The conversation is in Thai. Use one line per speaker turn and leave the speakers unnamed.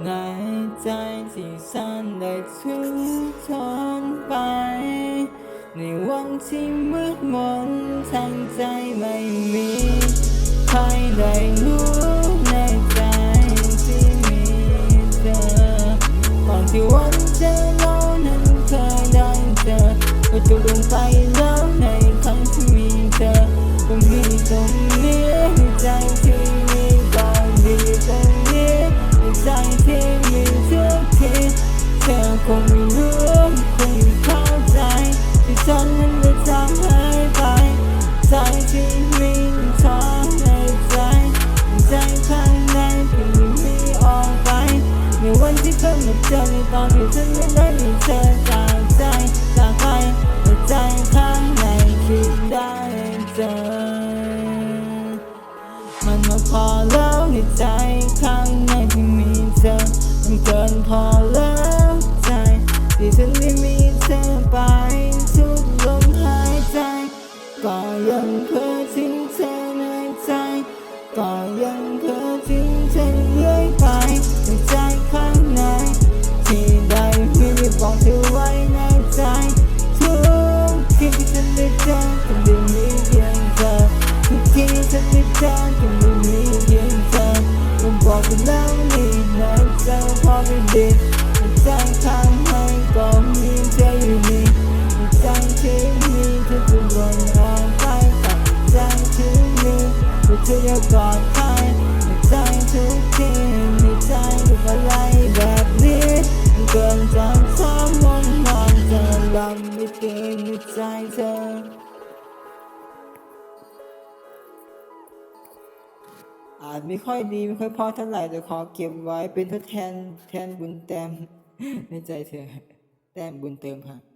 ในใจที่สั้นได้ทุกทนไป ในวันที่มืดมนทางใจไม่มีใครได้รู้ในใจที่มีเธอก่อนที่วันเจอเรานั้นเคยได้เจอก็จะลงไปแล้วในครั้งที่มีเธอก็มีตรง งไม่รู้คงไม่เข้าใจที่ฉันนั้นได้ทำให้ไป ใจที่มีเธอในใจใจข้างในที่ไม่มีออกไปในวันที่เธอมาเจอในตอนที่ฉันไม่ได้มีเธอจากใจ ที่ฉันไม่มีเธอไป ทุกลมหายใจ ก็ยังเคยทิ้งเธอในใจ ก็ยังเคยทิ้งเธอเรื่อยไปในใจข้างใน ที่ได้มีบอกเธอไว้ในใจ ทุกที่ที่ฉันได้เจอก็ได้มีเพียงเธอทุกที่ฉันได้เจอก็ได้มีเพียงเธอก็บอกกันแล้วนี่นะเจอพอไม่ดี เธอจะกอดใครในใจทุกทีในใจทุกอะไรแบบนี้เกินจากสองมนมองเธอลำไม่เกินในใจเธออาจไม่ค่อยดีไม่ค่อยพอเท่าไหร่แต่ขอเก็บไว้เป็นทดแทนแทนบุญแต้มในใจเธอ แต้มบุญเติมค่ะ